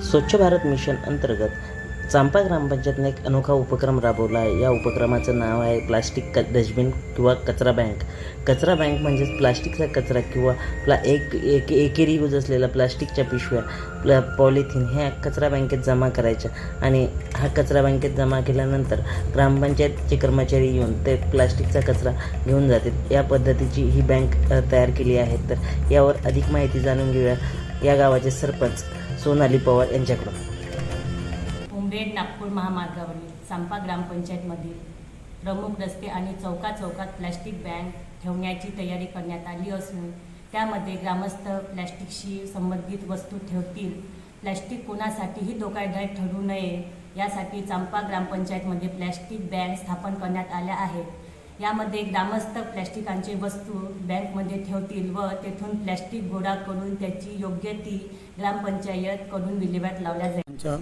स्वच्छ भारत मिशन अंतर्गत चांपा ग्रामपंचायतने एक अनोखा उपक्रम राबवला आहे. या उपक्रमाचं नाव आहे प्लास्टिक क डस्टबिन किंवा कचरा बँक. कचरा बँक म्हणजेच प्लास्टिकचा कचरा किंवा प्ला एक एक एकेरी यूज असलेल्या प्लास्टिकच्या पिशव्या प्ला पॉलिथिन ह्या कचरा बँकेत जमा करायच्या आणि हा कचरा बँकेत जमा केल्यानंतर ग्रामपंचायतचे कर्मचारी येऊन ते प्लास्टिकचा कचरा घेऊन जातात या पद्धतीची ही बँक तयार केली आहे. तर यावर अधिक माहिती जाणून घेऊया. या गावाचे सरपंच सोनाली पवार यांच्याकडून. मुंबई नागपूर महामार्गावरील चांपा ग्रामपंचायतमधील प्रमुख रस्ते आणि चौका चौकात प्लॅस्टिक बँक ठेवण्याची तयारी करण्यात आली असून त्यामध्ये ग्रामस्थ प्लॅस्टिकशी संबंधित वस्तू ठेवतील. प्लॅस्टिक कोणासाठीही धोकादायक ठरू नये यासाठी चांपा ग्रामपंचायतमध्ये प्लॅस्टिक बँक स्थापन करण्यात आल्या आहेत. यामध्ये ग्रामस्थ प्लॅस्टिकांचे वस्तू बँकमध्ये ठेवतील व तेथून प्लॅस्टिक गोळा करून त्याची योग्य ती ग्रामपंचायतकडून विल्हेवाट लावल्या जाईल. आमचं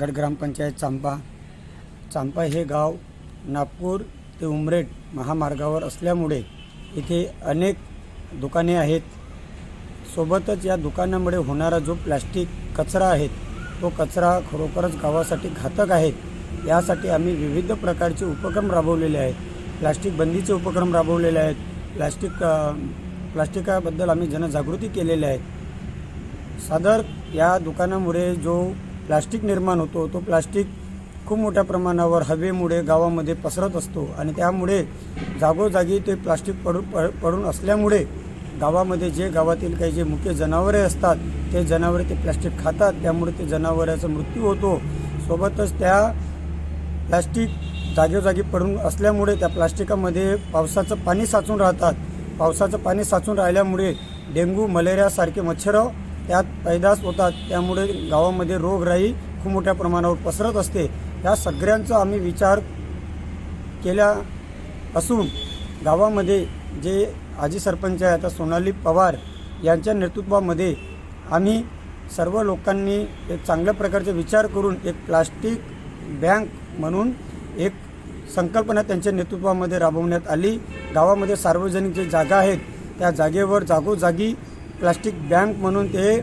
गड ग्रामपंचायत चांपा. चांपा हे गाव नागपूर ते उमरेड महामार्गावर असल्यामुळे इथे अनेक दुकाने आहेत. सोबतच या दुकानामुळे होणारा जो प्लॅस्टिक कचरा आहे तो कचरा खरोखरच गावासाठी घातक आहे. यासाठी आम्ही विविध प्रकारचे उपक्रम राबवलेले आहेत. प्लास्टिक बंदीचे उपक्रम राबवलेले आहेत. प्लास्टिक प्लास्टिकाबद्दल आम्ही जनजागृती केलेली आहे. सादर या दुकानामुळे जो प्लास्टिक निर्माण होतो तो प्लास्टिक खूप मोठ्या प्रमाणावर हवेमुळे गावामध्ये पसरत असतो आणि त्यामुळे जागोजागी ते प्लास्टिक पडू प- पडून असल्यामुळे गावामध्ये जे गावातील काही जे मुख्य जनावरे असतात ते जनावरे ते प्लास्टिक खातात त्यामुळे ते जनावराचा मृत्यू होतो. सोबतच त्या प्लास्टिक जागोजागी पडून असल्यामुळे त्या प्लास्टिकामध्ये पावसाचं पाणी साचून राहतात. पावसाचं पाणी साचून राहिल्यामुळे डेंग्यू मलेरियासारखे मच्छर त्यात पैदास होतात. त्यामुळे गावामध्ये रोगराई खूप मोठ्या प्रमाणावर पसरत असते. या सगळ्यांचा आम्ही विचार केला असून गावामध्ये जे आजी सरपंच आहे आता सोनाली पवार यांच्या नेतृत्वामध्ये आम्ही सर्व लोकांनी एक चांगल्या प्रकारचे विचार करून एक प्लास्टिक बँक म्हणून एक संकल्पना त्यांच्या नेतृत्वामध्ये राबवण्यात आली. गावामध्ये सार्वजनिक जे जागा आहेत त्या जागेवर जागोजागी प्लास्टिक बँक म्हणून ते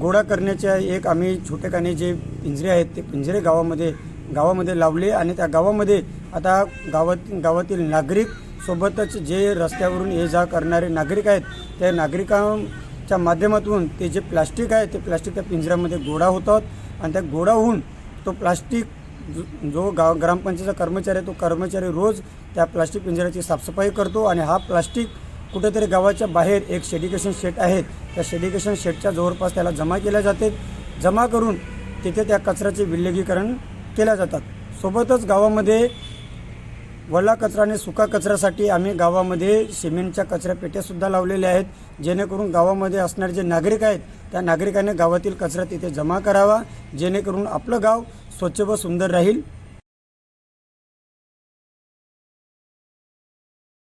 गोळा करण्याचे एक आम्ही छोटेखाने जे पिंजरे आहेत ते पिंजरे गावामध्ये गावामध्ये लावले आणि त्या गावामध्ये आता गावात गावातील नागरिक सोबतच जे रस्त्यावरून ये जा करणारे नागरिक आहेत त्या नागरिकांच्या माध्यमातून ते जे प्लास्टिक आहे ते प्लास्टिक त्या पिंजऱ्यामध्ये गोळा होतात आणि त्या गोळा होऊन तो प्लास्टिक जो- जो गाव ग्रामपंचायतचा कर्मचारी आहे तो कर्मचारी रोज त्या प्लास्टिक पिंजऱ्याची साफसफाई करतो आणि हा प्लास्टिक कुठेतरी गावाच्या बाहेर एक शेडिकेशन शेट आहेत त्या शेडिकेशन शेटच्या जवळपास त्याला जमा केल्या जाते. जमा करून तिथे त्या कचऱ्याचे विलगीकरण केल्या जातात. सोबतच गावामध्ये वल्ला कचरा आणि सुका कचऱ्यासाठी आम्ही गावामध्ये सिमेंटच्या कचऱ्या पेट्यासुद्धा लावलेल्या आहेत. जेणेकरून गावामध्ये असणारे जे नागरिक आहेत त्या नागरिकांनी गावातील कचरा तिथे जमा करावा. जेणेकरून आपलं गाव स्वच्छ व सुंदर राहील.